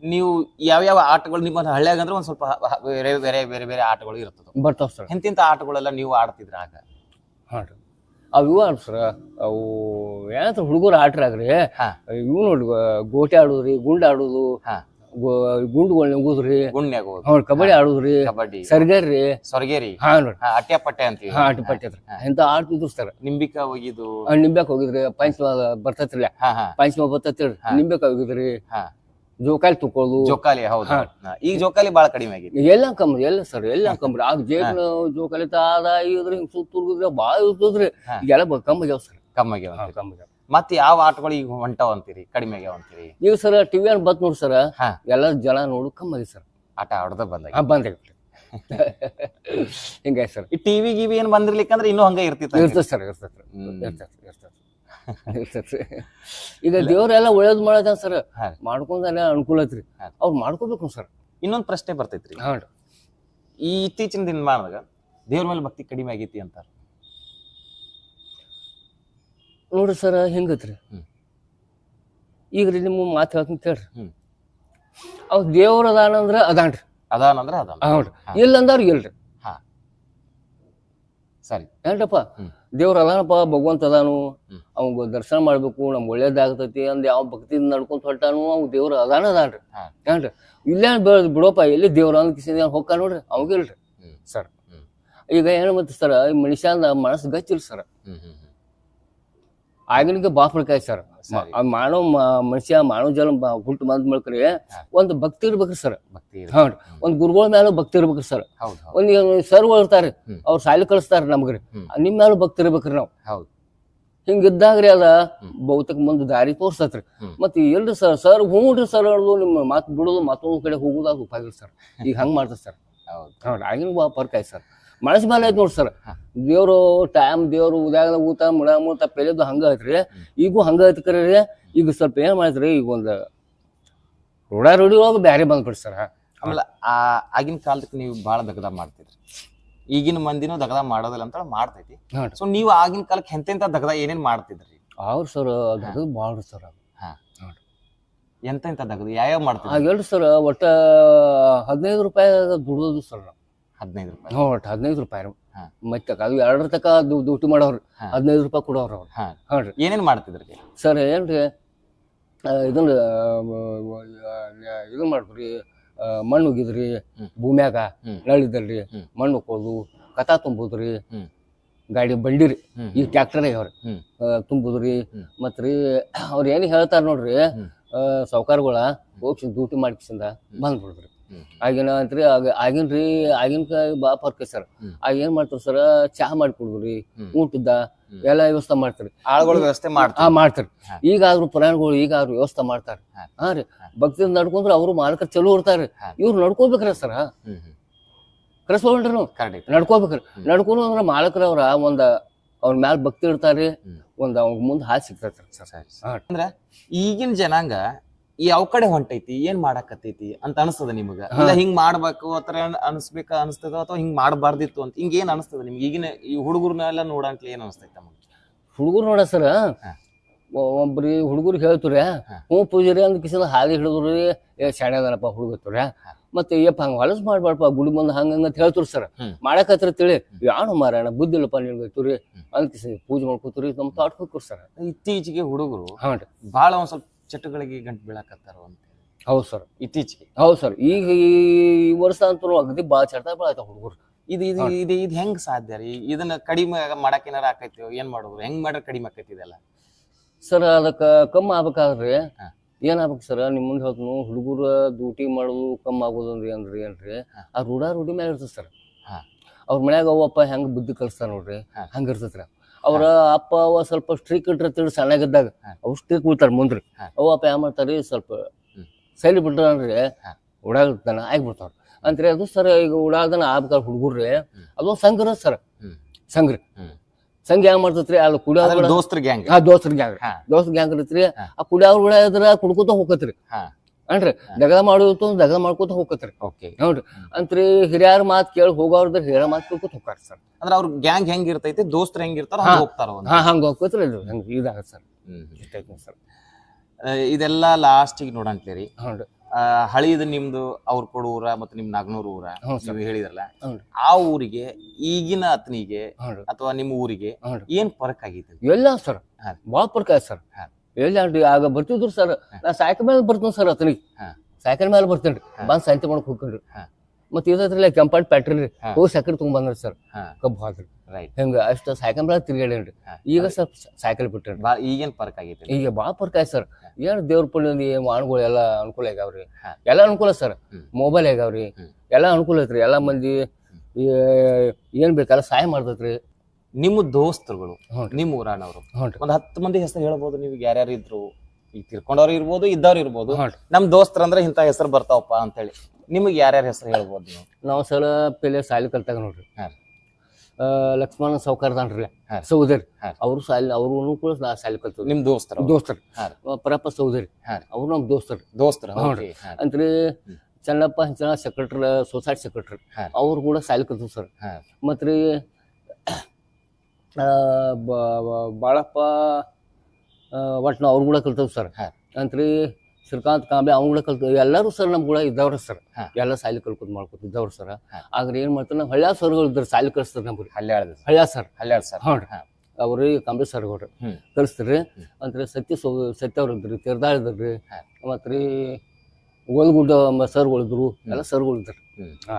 Speaker 2: ನೀವು ಯಾವ ಯಾವ ಆಟಗಳು ನಿಮ್ಮ ಹಳ್ಳಿಯಾಗ ಅಂದ್ರೆ ಒಂದ್ ಸ್ವಲ್ಪ ಬೇರೆ ಬೇರೆ ಬೇರೆ ಬೇರೆ ಆಟಗಳು ಇರ್ತದೆ
Speaker 1: ಬರ್ತಾವ ಸರ್.
Speaker 2: ಎಂತಿಂತ ಆಟಗಳೆಲ್ಲ ನೀವು ಆಡ್ತಿದ್ರ ಆಗ?
Speaker 1: ಹಾ ರೀ. ಅವು ಇವು ಆಡ್ರಿ ಸರ್ ಅವು ಏನಂತ ಹುಡುಗರು ಆಟ್ರಾಗ್ರಿ. ಇವು ನೋಡಿ ಗೋಟೆ ಆಡೋದ್ರಿ ಗುಂಡ್ ಆಡೋದು
Speaker 2: ಹಾ. ಉಗುದ್ರಿ
Speaker 1: ಗುಂಡ್ನ್ಯಾಗ ಕಬಡ್ಡಿ ಆಡುದ್ರಿ
Speaker 2: ಕಬಡ್ಡಿ.
Speaker 1: ಸರ್ಗರ್ರಿ
Speaker 2: ಸ್ವರ್ಗೇರಿ.
Speaker 1: ಹಾ ನೋಡ್ರಿ.
Speaker 2: ಹಾ, ಅಟ್ಯ ಪಟ್ಟೆ ಅಂತೀವಿ.
Speaker 1: ಹಾ ಅಟ್ಟಿ ಪಟ್ಟಿ ಅದ್ರಿ. ಎಂತ ಆಟ ಸರ್
Speaker 2: ನಿಂಬಿಕ ಹೋಗಿದ್ದು.
Speaker 1: ನಿಂಬ್ಯಾಕ್ ಹೋಗಿದ್ರಿ ಪಂಚಮ ಬರ್ತೈತ್ರಿ
Speaker 2: ಹಾ ಹಾ.
Speaker 1: ಪಂಚಮ ಬರ್ತೈತ್ರಿ
Speaker 2: ನಿಂಬೆಕ
Speaker 1: ನಿಂಬ್ಯಾಕ್ ಹೋಗಿದ್ರಿ.
Speaker 2: ಹಾ.
Speaker 1: ಜೋಕಾಲಿ ತುಕೊಳ್ಳು
Speaker 2: ಜೋಕಾಲಿ ಹೌದು.
Speaker 1: ಹಾ.
Speaker 2: ಹಾ, ಈಗ ಜೋಕಾಲಿ ಬಹಳ ಕಡಿಮೆ ಆಗಿದೆ.
Speaker 1: ಎಲ್ಲ ಕಂಬ್ರಿ ಎಲ್ಲ ಸರ್ ಎಲ್ಲ ಕಂಬ್ರಿ ಆಗ ಜೇಬ್ ಜೋಕಾಲಿ ತಾದ ಇದ್ರಿ ಹಿಂಗ್ ಸುತ್ತ ತುರ್ಗುದ್ರಿ ಬಾಳ ಇರ್ತದ್ರಿ
Speaker 2: ಹಾ.
Speaker 1: ಈಗೆಲ್ಲ ಕಮ್ಮಿ ಆಗ್ಯಾವ ಸರ್.
Speaker 2: ಕಮ್ಮಿ ಆಗ್ಯಾವ ಮತ್ತೆ ಯಾವ ಆಟಗಳು ಈಗ ಹೊಂಟಾವ್ ಅಂತೀರಿ? ಕಡಿಮೆ ಆಗ್ಯಾವ ಅಂತೀರಿ?
Speaker 1: ಈಗ ಸರ್ ಟಿವಿ ಅನ್ ಬತ್ ನೋಡ್ರಿ ಸರ್
Speaker 2: ಹಾ.
Speaker 1: ಎಲ್ಲ ಜಲ ನೋಡು ಕಮ್ಮಿ ಸರ್.
Speaker 2: ಆಟ ಆಡೋದ ಬಂದಾಗ
Speaker 1: ಬಂದ ಹಿಂಗಾಗಿ ಸರ್.
Speaker 2: ಈ ಟಿವಿ ಗಿವಿ ಏನ್ ಬಂದಿರ್ಲಿಕ್ಕಂದ್ರೆ ಇನ್ನೂ ಹಂಗ ಇರ್ತಿತ್ತು
Speaker 1: ಇರ್ತದೆ ಸರ್ ಇರ್ತದೆ
Speaker 2: ಸರ್.
Speaker 1: ಇರ್ತದ ಇರ್ತದ ಇರ್ತದ ಈಗ ದೇವ್ರೆಲ್ಲ ಒಳ್ಳೇದ್ ಮಾಡದ ಸರ್
Speaker 2: ಹಾ.
Speaker 1: ಮಾಡ್ಕೊಂಡಲ್ಲ ಅನುಕೂಲ ಐತ್ರಿ.
Speaker 2: ಹಾ.
Speaker 1: ಅವ್ರು ಮಾಡ್ಕೋಬೇಕು ಸರ್.
Speaker 2: ಇನ್ನೊಂದ್ ಪ್ರಶ್ನೆ ಬರ್ತೈತ್ರಿ.
Speaker 1: ಹಾ.
Speaker 2: ಈ ಇತ್ತೀಚಿನ ದಿನಮಾನದಾಗ ದೇವ್ರ ಮೇಲೆ ಭಕ್ತಿ ಕಡಿಮೆ ಆಗೈತಿ ಅಂತಾರ.
Speaker 1: ನೋಡ್ರಿ ಸರ್ ಹಿಂಗತ್ರಿ. ಈಗ ರೀ ನಿಮ್ಮ ಮಾತು ಹೇಳ್ತೀನಿ ಕೇಳ್ರಿ. ಅವ್ ದೇವ್ರ ಅದಾನ ಅಂದ್ರ ಅದಾನ್ರಿ
Speaker 2: ಅದಾನಂದ್ರ ಅದಾನ.
Speaker 1: ಇಲ್ಲ ಅಂದವ್ರ ಇಲ್ರಿ
Speaker 2: ಸರಿ
Speaker 1: ಏನ್ರಪ್ಪ. ದೇವ್ರ ಅದಾನಪ್ಪ ಭಗವಂತ ಅದಾನು. ಅವಂಗ ದರ್ಶನ ಮಾಡ್ಬೇಕು ನಮ್ಗೆ ಒಳ್ಳೇದಾಗ್ತೈತಿ ಅಂದ್ ಯಾವ ಭಕ್ತಿಯಿಂದ ನಡ್ಕೊಂತ ಹೊರಟಾನು ಅವ್ ದೇವ್ರ ಅದಾನ ಅದಾನ್ರಿ. ಏನ್ರಿ ಇಲ್ಲೇ ಬೆಳೆದ್ ಬಿಡೋಪ್ಪ ಎಲ್ಲಿ ದೇವ್ರ ಅಂದ್ ಕಿಸಿದ ಹೊಕ್ಕ ನೋಡ್ರಿ ಅವಾಗಿಲ್ರಿ. ಸರ್. ಈಗ ಏನು ಮತ್ತೆ ಸರ್ ಮನುಷ್ಯನ ಮನಸ್ಸು ಗಚ್ಚಿಲ್ ಸರ್
Speaker 2: ಹ್ಮ್
Speaker 1: ಬಾ ಬಾಪ್ರಕಾಯ್ ಸರ್. ಮಾನವ ಮನುಷ್ಯ ಮಾನವ ಜಲ ಹುಟ್ಟು ಮಂದ ಮೇಲ್ಕ್ರಿ ಒಂದ್ ಭಕ್ತಿ ಇರ್ಬೇಕ್ರಿ ಸರ್. ಹೌದ್ರಿ ಒಂದ್ ಗುರುಗಳ ಮೇಲೆ ಭಕ್ತಿ ಇರ್ಬೇಕ್ರಿ ಸರ್. ಒಂದ್ ಸರ್ ಇರ್ತಾರ. ಅವ್ರ ಸಾಲಿ ಕಳಿಸ್ತಾರ ನಮ್ಗ್ರಿ. ನಿಮ್ ಮ್ಯಾಲ ಭಕ್ತಿ ಇರ್ಬೇಕ್ರಿ ನಾವ್.
Speaker 2: ಹೌದು.
Speaker 1: ಹಿಂಗಿದ್ದಾಗ್ರಿ ಅದ. ಬಹುತೇಕ ಮುಂದೆ ದಾರಿ ತೋರ್ಸತ್ರಿ. ಮತ್ತೆ ಎಲ್ರಿ ಸರ್ ಸರ್ ಹ್ಞೂನ್ರಿ ಸರ್ ಹೇಳುದು ನಿಮ್ಮ ಮಾತು ಬಿಡೋದು ಮತ್ತೊಂದು ಕಡೆ ಹೋಗುದು ಅದು ಉಪಾಯ ಸರ್. ಈಗ ಹಂಗ್ ಮಾಡ್ತಾರೆ ಸರ್.
Speaker 2: ಹೌದು.
Speaker 1: ಆಗಿನ ಬಾ ಪರ್ಕಾಯ್ ಸರ್. ಮನಸ್ಸು ಮೇಲೆ ಐತಿ ನೋಡಿ ಸರ್. ದೇವ್ರು ಟೈಮ್ ದೇವ್ರು ಉದಾಗ ಊತ ಮುಳ ಮುಳ ಪೆಲೆದು ಹಂಗ ಐತ್ರಿ. ಈಗೂ ಹಂಗ ಐತಿ ಕರೆ ಈಗ ಸ್ವಲ್ಪ ಏನ್ ಮಾಡಿದ್ರಿ ಈಗ ಒಂದು ರೋಡ ರೋಡಿ ಒಳಗೆ ಬ್ಯಾರೆ ಬಂದ್ಬಿಡ್ರಿ ಸರ್.
Speaker 2: ಆಮೇಲೆ ಆ ಆಗಿನ ಕಾಲಕ್ಕೆ ನೀವು ಬಹಳ ದಗದ ಮಾಡ್ತಿದ್ರಿ. ಈಗಿನ ಮಂದಿನೂ ದಗದ ಮಾಡೋದಿಲ್ಲ ಅಂತ ಮಾಡ್ತೈತಿ. ಸೊ ನೀವು ಆಗಿನ ಕಾಲಕ್ಕೆ ಎಂತೆಂತ ದಗದ ಏನೇನ್ ಮಾಡ್ತಿದ್ರಿ?
Speaker 1: ಅವ್ರು ಸರ್ ಅದು. ಬಹಳ ಸರ್
Speaker 2: ಎಂತ ದಗದ ಯಾವ್ಯಾವ ಮಾಡ್ತಿದ್ರಿ?
Speaker 1: ಆಗ ಹೇಳ್ರಿ ಸರ್ ಒಟ್ಟ ಹದಿನೈದು ರೂಪಾಯಿ ದುಡ್ದು ಸರ್ ನಾವು
Speaker 2: ಹದಿನೈದು ರೂಪಾಯಿ
Speaker 1: ಒಟ್ಟು ಹದಿನೈದು ರೂಪಾಯಿ. ಮತ್ತೆ ಅದು ಎರಡರ ತಕ ಅದು ಡ್ಯೂಟಿ ಮಾಡೋರು. ಹದಿನೈದು ರೂಪಾಯಿ ಕೊಡೋರು ಅವ್ರು
Speaker 2: ಹಾ
Speaker 1: ರೀ
Speaker 2: ಏನೇನ್ ಮಾಡ್ತಿದ್ರಿ
Speaker 1: ಸರ್ ಏನ್ರಿ ಇದನ್ನ ಇದನ್ನ ಮಾಡ್ರಿ ಮಣ್ಣು ಉಗಿದ್ರಿ. ಭೂಮ್ಯಾಗ. ನಳಿದಲ್ರಿ ಮಣ್ಣು ಕೊದು ಕಥಾ ತುಂಬುದ್ರಿ ಗಾಡಿ ಬಂಡಿರಿ ಈ ಟ್ಯಾಕ್ಟರ್ ಅವ್ರಿ. ತುಂಬುದ್ರಿ. ಮತ್ರಿ ಅವ್ರ ಏನ್ ಹೇಳ್ತಾರ ನೋಡ್ರಿ. ಸಾವುಕಾರಗಳ ಹೋಗಿ ಡ್ಯೂಟಿ ಮಾಡ್ಕಿಸಿಂದ ಬಂದ್ಬಿಡ್ರಿ. ಆಗಿನ ಅಂತ್ರಿ ಆಗ ಆಗಿನ ರೀ ಆಗಿನ ಬಾ ಫರ್ಕ ಸರ್. ಆಗ ಏನ್ ಮಾಡ್ತಾರ ಸರ್? ಚಹಾ ಮಾಡಿ
Speaker 2: ಹ್ಮ್.
Speaker 1: ಊಟದ ಎಲ್ಲಾ ವ್ಯವಸ್ಥೆ ಮಾಡ್ತಾರೆ.
Speaker 2: ಆಳುಗಳ ವ್ಯವಸ್ಥೆ ಮಾಡ್ತಾ
Speaker 1: ಮಾಡ್ತಾರೆ. ಈಗಾದ್ರೂ ಪುರಾಣಗಳು ಈಗಾದ್ರೂ ವ್ಯವಸ್ಥೆ ಮಾಡ್ತಾರೆ.
Speaker 2: ಹಾ.
Speaker 1: ರೀ. ಭಕ್ತಿಯಿಂದ ನಡ್ಕೊಂಡ್ರೆ ಅವರು ಮಾಲಕರು ಚಲೋ ಇರ್ತಾರೆ. ಇವ್ರು ನಡ್ಕೋಬೇಕ್ರ ಸರ್. ಕರೆಸ್ಕೊಂಡ್ರು ನಾವು. ನಡ್ಕೋಬೇಕ್ರಿ. ನಡ್ಕೊಂಡು ಅಂದ್ರೆ ಮಾಲಕರವ್ರ ಒಂದ ಅವ್ರ ಮ್ಯಾಲ ಭಕ್ತಿ
Speaker 2: ಇರ್ತಾರೆ.
Speaker 1: ಒಂದ್ ಅವ್ರ ಮುಂದೆ ಹಾಲು ಸಿಗ್ತೈತ್ರಿ ಸರ್.
Speaker 2: ಅಂದ್ರ ಈಗಿನ ಜನಾಂಗ ಯಾವ ಕಡೆ ಹೊಂಟೈತಿ ಏನ್ ಮಾಡಾಕತ್ತೈತಿ ಅಂತ ಅನಿಸ್ತದ ನಿಮಗ? ಇಲ್ಲ ಹಿಂಗ್ ಮಾಡ್ಬೇಕು ಆತರ ಅನಿಸ್ಬೇಕ ಅನಿಸ್ತದ ಅಥವಾ ಹಿಂಗ್ ಮಾಡಬಾರ್ದಿತ್ತು ಅಂತ ಹಿಂಗ ಏನ್ ಅನಿಸ್ತದ ನಿಮ್ಗೆ? ಈಗಿನ ಈ ಹುಡುಗರ್ನೆಲ್ಲ ನೋಡಂಕ್ಲಿ ಏನ್ ಅನಿಸ್ತೈತಿ ನಮಗೆ
Speaker 1: ಹುಡುಗರು ನೋಡ ಸರ. ಒಬ್ರಿ ಹುಡುಗರಿಗೆ ಹೇಳ್ತುರ. ಹ್ಞೂ ಪೂಜಾರಿ ಅಂದ್ ಕಿಸಿದ ಹಾದಿ ಹಿಡಿದ್ರಿ ಏ ಶಾಣೆ ಅದನಪ್ಪ ಹುಡುಗತ್ತವ್ರ. ಮತ್ತೆ ಏಪ್ಪ ಹಂಗ ಹೊಲಸ್ ಮಾಡ್ಬಾರ್ಪ ಗುಡಿ ಮುಂದೆ ಹಂಗ ಅಂತ ಹೇಳ್ತಾರೆ ಸರ್. ಮಾಡಕತ್ರ ತಿಳಿ ಯಾನು ಮಾರಾಯಣ ಬುದ್ಧಿ ಇಲ್ಲಪ್ಪ ನಿನ್ಗೆ ಅಂತ ಅಂದ್ ಕಿಸಿ ಪೂಜೆ ಮಾಡ್ಕೋತೀರಿ ನಮ್ ತಾಟ್ ಹೋಗ್ರಿ ಸರ್.
Speaker 2: ಇತ್ತೀಚೆಗೆ ಹುಡುಗರು ಬಹಳ ಒಂದ್ ಸ್ವಲ್ಪ ಚಟಗಳಿಗೆ ಗಂಟು ಬೀಳಾಕತ್ತಾರ ಅಂತ
Speaker 1: ಹೌದು ಸರ್.
Speaker 2: ಇತ್ತೀಚೆಗೆ.
Speaker 1: ಹೌದು ಸರ್. ಈಗ ಈ ವರ್ಷ ಅಂತೂ ಅಗದಿ ಭಾಳ ಚಡ್ತಾ ಭಾಳ ಹುಡುಗರು.
Speaker 2: ಇದು ಇದು ಇದು ಇದು ಹೆಂಗ್ ಸಾಧ್ಯ ರೀ? ಇದನ್ನ ಕಡಿಮೆ ಮಾಡಕ್ ಏನಾರ ಆಕೈತಿ ಏನ್ ಮಾಡೋದು ಹೆಂಗ್ ಮಾಡ್ರೆ ಕಡಿಮೆ ಆಕೈತಿ ಇದೆಲ್ಲ?
Speaker 1: ಸರ್ ಅದಕ್ಕೆ ಕಮ್ಮಿ ಆಗ್ಬೇಕಾದ್ರಿ. ಏನಾಗ್ಬೇಕು ಸರ್? ನಿಮ್ಮ ಮುಂದೆ ಹೇಳ್ತು ಹುಡುಗರ ಡ್ಯೂಟಿ ಮಾಡೋದು ಕಮ್ಮಿ ಆಗೋದು ಅಂದ್ರೆ ಏನ್ರಿ ಏನ್ರಿ. ಆ ರೂಢ ರೂಢಿ ಮೇಲೆ ಇರ್ತದೆ ಸರ್.
Speaker 2: ಹಾ.
Speaker 1: ಅವ್ರ ಮನ್ಯಾಗ ಅವಪ್ಪ ಹೆಂಗ್ ಬುದ್ಧಿ ಕಲಿಸ್ತಾರ ನೋಡ್ರಿ
Speaker 2: ಹಂಗೆ
Speaker 1: ಹಂಗ ಇರ್ತೈತ್ರಿ. ಅವ್ರ ಅಪ್ಪ ಅವ ಸ್ವಲ್ಪ ಸ್ಟ್ರಿಕ್ ಇಟ್ರ ತಿಳಿ ಸಣ್ಣಗಿದ್ದಾಗ. ಅವು ಸ್ಟ್ರಿಕ್ ಬಿಡ್ತಾರ ಮುಂದ್ರಿ. ಅವ ಅಪ್ಪ ಏನ್ ಮಾಡ್ತಾರಿ ಸ್ವಲ್ಪ. ಸೈಲಿ ಬಿಟ್ಟಾನ್ರಿ
Speaker 2: ಹಾ.
Speaker 1: ಉಡಾಗ್ತಾನ ಆಗ್ಬಿಡ್ತಾರ ಅಂತ್ರಿ ಅದು ಸರ್ ಈಗ ಉಡಾದನ ಆಗ್ಬೇಕಾರ ಹುಡುಗರ್ರಿ. ಅದು ಸಂಗ್ರ ಸರ್.
Speaker 2: ಸಂಘ್ರಿ.
Speaker 1: ಸಂಘ ಹೆಂಗ್ ಮಾಡ್ತೈತ್ರಿ ಅಲ್ಲಿ ಕುಡಿಯೋದ್ರ
Speaker 2: ದೋಸ್ತ್ರ ಗ್ಯಾಂಗ್.
Speaker 1: ಆ ದೋಸ್ತ್ರ ಗ್ಯಾಂಗ್
Speaker 2: ದೋಸ್ತ್ರ
Speaker 1: ದೋಸ್ತ ಗ್ಯಾಂಗ್ ಇರ್ತ್ರಿ ಆ ಕುಡಿಯೋರ್ ಉಡಾದ್ರ ಕುಡ್ಕೋತ ಹೋಗತ್ರಿ. ಅನ್ರಿ. ದಗದ ಮಾಡೋದು ದಗದ ಮಾಡ್ಕೋತ ಹೋಗತ್ರಿ
Speaker 2: ಓಕೆ
Speaker 1: ನೋಡ್ರಿ? ಅಂತ್ರಿ ಹಿರಿಯರ ಮಾತು ಕೇಳಿ ಹೋಗೋರ್ದ್ರ ಹಿರಿಯರ ಮಾತ್ ಕೇಳ್ಕೊತ ಹೋಗ್ತಾರ ಸರ್.
Speaker 2: ಅಂದ್ರೆ ಅವ್ರ ಗ್ಯಾಂಗ್ ಹೆಂಗ್ ಇರ್ತೈತಿ ದೋಸ್ತರ ಹೆಂಗ್ ಇರ್ತಾರ. ಹೋಗ್ತಾರ
Speaker 1: ಹಾ ಹಂಗ ಹೋಗ್ಕೋತ್ರಿ ಇದು. ಹಂಗ ಇದಾಗತ್ ಸರ್. ಇಷ್ಟೈತಿ ಸರ್.
Speaker 2: ಇದೆಲ್ಲ ಲಾಸ್ಟಿಗೆ ನೋಡಂತೀರಿ
Speaker 1: ಹ್ಞೂ
Speaker 2: ಹಳಿದ ನಿಮ್ದು ಅವ್ರ ಕೊಡೂರ ಮತ್ತೆ ನಿಮ್ ನಾಗನೂರ್ ಊರ
Speaker 1: ಹ್ಞೂ ಸರ್.
Speaker 2: ನೀವು ಹೇಳಿದ್ರಲ್ಲ ಆ ಊರಿಗೆ ಈಗಿನ ಅತ್ನಿಗೆ ಅಥವಾ ನಿಮ್ಮ ಊರಿಗೆ ಏನ್ ಫರಕ್ ಆಗೈತಿ?
Speaker 1: ಎಲ್ಲ ಸರ್.
Speaker 2: ಬಹಳ
Speaker 1: ಭಾಳ ಆಯ್ತು ಸರ್.
Speaker 2: ಹಾ.
Speaker 1: ಎಲ್ಲಿ ಆಗ ಬರ್ತಿದ್ರು ಸರ್ ನಾ ಸೈಕಲ್ ಮೇಲೆ ಬರ್ತೇನೆ ಸರ್ ಅತನಿಗೆ ಸಾಯ್ಕಲ್ ಮೇಲೆ ಬರ್ತೇನ್ರಿ ಬಂದು ಸಂತೆ ಮಾಡಕ್ ಹೋಗ್ಕೊಂಡ್ರಿ. ಮತ್ತೆ ಇದೈತ್ರಲ್ಲ ಕೆಂಪಾಟ್ ಪ್ಯಾಟ್ರಿ ರೀ. ಹೋಗಿ ಸೈಕಲ್ ತಗೊಂಡ್ ಬಂದ್ರಿ ಸರ್ ಕಬ್ಬು
Speaker 2: ಹಾಕ್ರಿ.
Speaker 1: ಹೆಂಗ? ಅಷ್ಟ ಸೈಕಲ್ ಮೇಲೆ ತಿರ್ಗಾಡೇನ್ರಿ ಈಗ ಸ್ವಲ್ಪ ಸೈಕಲ್ ಬಿಟ್ಟೇನ್ರಿ
Speaker 2: ಬಾ ಈಗೇನ್ ಫರ್ಕ್ ಆಗೈತಿ
Speaker 1: ಈಗ ಭಾಳ ಆಯ್ತು ಸರ್ ಏನ್ ದೇವ್ರ ಪುಣ್ಯದ ವಾಣಗಳು ಎಲ್ಲ ಅನುಕೂಲ ಆಗ್ಯಾವ್ರಿ. ಎಲ್ಲ ಅನುಕೂಲ ಸರ್ ಮೊಬೈಲ್ ಆಗ್ಯಾವ್ರಿ. ಎಲ್ಲ ಅನುಕೂಲ ಐತ್ರಿ. ಎಲ್ಲಾ ಮಂದಿ ಏನ್ ಬೇಕಲ್ಲ ಸಹಾಯ ಮಾಡ್ತೈತ್ರಿ.
Speaker 2: ನಿಮ್ಮ ದೋಸ್ತರುಗಳು
Speaker 1: ನಿಮ್ಮ
Speaker 2: ಊರಾಣವರು ಊರಾನವರು ಒಂದ್ ಹತ್ತು ಮಂದಿ ಹೆಸರು ಹೇಳ್ಬೋದು ನೀವು ಯಾರ್ಯಾರು ಇದ್ರು ಈಗ ತಿರ್ಕೊಂಡವ್ರು ಇರ್ಬೋದು ಇದ್ದವ್ರು ಇರ್ಬೋದು. ನಮ್ ದೋಸ್ತರ ಅಂದ್ರೆ ಇಂತ ಹೆಸರು ಬರ್ತಾವಪ್ಪ ಅಂತ ಹೇಳಿ ನಿಮಗೆ ಯಾರ್ಯಾರ ಹೆಸರು ಹೇಳ್ಬೋದು ನೀವು?
Speaker 1: ನಾವು ಸಲ ಪೆಲೆ ಸಾಲಿ ಕಲ್ತಾಗ ನೋಡ್ರಿ. ಲಕ್ಷ್ಮಣ ಸೌಕರ್ದಾನ್ರಿ. ಸೌದರಿ. ಅವರು ಸಾಲಿ ಅವರು ಕೂಡ ಸಾಲಿ ಕಲ್ತು
Speaker 2: ನಿಮ್ ದೋಸ್ತರ
Speaker 1: ದೋಸ್ತರು. ಪರಪ್ಪ ಸೌದರಿ. ಅವ್ರು ನಮ್ ದೋಸ್ತರು.
Speaker 2: ದೋಸ್ತರ
Speaker 1: ಹ್ಞೂ ಅಂತ್ರಿ ಚನ್ನಪ್ಪ ಚೆನ್ನ ಸೆಕ್ರೆಟ್ರಿ ಸೊಸೈಟಿ ಸೆಕ್ರೆಟ್ರಿ. ಅವ್ರು ಕೂಡ ಸಾಲಿ ಕಲ್ತು ಸರ್.
Speaker 2: ಮತ್ತೆ
Speaker 1: ಮತ್ರಿ ಬಾಳಪ್ಪ ಒಟ್ಟು ನಾವು ಅವ್ರು ಕೂಡ ಕಲ್ತೇವೆ ಸರ್.
Speaker 2: ಹಾ.
Speaker 1: ಅಂತ್ರಿ ಶ್ರೀಕಾಂತ್ ಕಾಂಬೆ ಅವ್ನು ಕೂಡ ಎಲ್ಲರೂ ಸರ್ ನಮ್ ಕೂಡ ಇದ್ದವ್ರ ಸರ್. ಎಲ್ಲ ಸಾಲಿ ಕಲ್ಕೊತ ಮಾಡ್ಕೊತ ಇದ್ದವ್ರು ಸರ್.
Speaker 2: ಹಾ.
Speaker 1: ಆದ್ರೆ ಏನ್ ಮಾಡ್ತಾರೆ ನಾವು ಹಳ್ಳ್ಯಾ ಸರ್ಗಳು ಇದ್ರ ಸಾಲಿ ಕಲಿಸ್ತಾರೆ ನಮ್ಗೆ.
Speaker 2: ಹಳ್ಯಾಳದ
Speaker 1: ಹಳ್ಳ್ಯಾ ಸರ್.
Speaker 2: ಹಳ್ಯಾಳ ಸರ್.
Speaker 1: ಹ್ಞೂ
Speaker 2: ಹಾ.
Speaker 1: ಅವ್ರು ಕಾಂಬೆ ಸರ್ ಅವ್ರು.
Speaker 2: ಹ್ಮ್.
Speaker 1: ಕಲಿಸ್ತಾರೆ. ಅಂದ್ರೆ ಸತ್ಯ ಸೋ ಸತ್ಯ ಅವ್ರು ಇದ್ರಿ ತೀರ್ದಾಳ್ ಇದ್ರಿ ಮತ್ತು ರೀ ಗೋಲ್ಗುಡ್ಡ ಸರ್ಗಳು ಇದ್ರು. ಎಲ್ಲ ಸರ್ಗಳು ಇದ್ರು.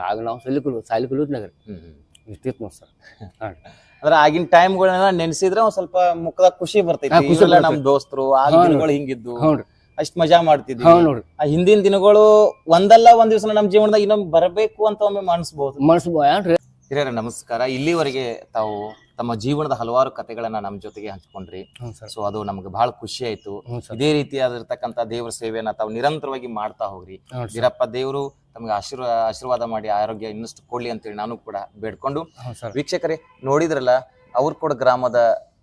Speaker 1: ಆಗ ನಾವು ಸಾಲಿ ಕಲಿ ಸಾಲಿ ಕಲಿಯೋದ್ನಾಗ
Speaker 2: ಹ್ಮ್.
Speaker 1: ಇಷ್ಟಿತ್ತು ನೋಡಿ ಸರ್.
Speaker 2: ಅಂದ್ರೆ ಆಗಿನ ಟೈಮ್ಗಳನ್ನ ನೆನ್ಸಿದ್ರೆ ಒಂದ್ ಸ್ವಲ್ಪ ಮುಖದಾಗ ಖುಷಿ ಬರ್ತೈತಿ. ಇವೆಲ್ಲ ನಮ್. ದೋಸ್ತರು ಆ ದಿನಗಳು ಹಿಂಗಿದ್ದು ಅಷ್ಟ್ ಮಜಾ ಮಾಡ್ತಿದ್ವಿ. ಆ ಹಿಂದಿನ ದಿನಗಳು ಒಂದಲ್ಲ ಒಂದ್ ದಿವಸ ನಮ್ ಜೀವನದಾಗ ಇನ್ನೊಮ್ಮೆ ಬರಬೇಕು ಅಂತ ಒಮ್ಮೆ
Speaker 1: ಏನ್ರಿ?
Speaker 2: ಹಿರಿಯರ ನಮಸ್ಕಾರ. ಇಲ್ಲಿವರೆಗೆ ತಾವು ತಮ್ಮ ಜೀವನದ ಹಲವಾರು ಕಥೆಗಳನ್ನ ನಮ್ಮ ಜೊತೆಗೆ ಹಂಚ್ಕೊಂಡ್ರಿ. ಸೊ ಅದು ನಮ್ಗೆ ಬಹಳ ಖುಷಿ ಆಯ್ತು. ಇದೇ ರೀತಿಯಾದಿರ್ತಕ್ಕಂಥ ದೇವರ ಸೇವೆಯನ್ನ ತಾವು ನಿರಂತರವಾಗಿ ಮಾಡ್ತಾ ಹೋಗ್ರಿ. ವೀರಪ್ಪ ದೇವರು ತಮಗೆ ಆಶೀರ್ವಾದ ಆಶೀರ್ವಾದ ಮಾಡಿ ಆರೋಗ್ಯ ಇನ್ನಷ್ಟು ಕೊಡ್ಲಿ ಅಂತೇಳಿ ನಾನು ಕೂಡ ಬೇಡ್ಕೊಂಡು ವೀಕ್ಷಕರೇ ನೋಡಿದ್ರಲ್ಲ ಅವ್ರಕೋಡ ಗ್ರಾಮದ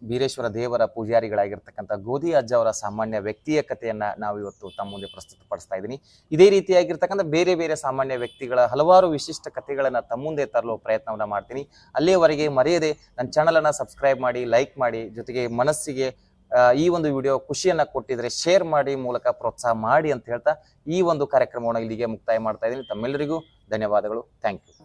Speaker 2: ಬೀರೇಶ್ವರ ದೇವರ ಪೂಜಾರಿಗಳಾಗಿರ್ತಕ್ಕಂಥ ಗೋಧಿ ಅಜ್ಜ ಅವರ ಸಾಮಾನ್ಯ ವ್ಯಕ್ತಿಯ ಕಥೆಯನ್ನ ನಾವು ಇವತ್ತು ತಮ್ಮ ಮುಂದೆ ಪ್ರಸ್ತುತಪಡಿಸ್ತಾ ಇದ್ದೀನಿ. ಇದೇ ರೀತಿಯಾಗಿರ್ತಕ್ಕಂಥ ಬೇರೆ ಬೇರೆ ಸಾಮಾನ್ಯ ವ್ಯಕ್ತಿಗಳ ಹಲವಾರು ವಿಶಿಷ್ಟ ಕಥೆಗಳನ್ನ ತಮ್ಮ ಮುಂದೆ ತರಲು ಪ್ರಯತ್ನವನ್ನ ಮಾಡ್ತೀನಿ. ಅಲ್ಲಿಯವರೆಗೆ ಮರೆಯದೆ ನನ್ನ ಚಾನಲನ್ನು ಅನ್ನ ಸಬ್ಸ್ಕ್ರೈಬ್ ಮಾಡಿ ಲೈಕ್ ಮಾಡಿ ಜೊತೆಗೆ ಮನಸ್ಸಿಗೆ ಈ ಒಂದು ವಿಡಿಯೋ ಖುಷಿಯನ್ನ ಕೊಟ್ಟಿದ್ರೆ ಶೇರ್ ಮಾಡಿ ಮೂಲಕ ಪ್ರೋತ್ಸಾಹ ಮಾಡಿ ಅಂತ ಹೇಳ್ತಾ ಈ ಒಂದು ಕಾರ್ಯಕ್ರಮವನ್ನು ಇಲ್ಲಿಗೆ ಮುಕ್ತಾಯ ಮಾಡ್ತಾ ಇದ್ದೀನಿ. ತಮ್ಮೆಲ್ಲರಿಗೂ ಧನ್ಯವಾದಗಳು. Thank you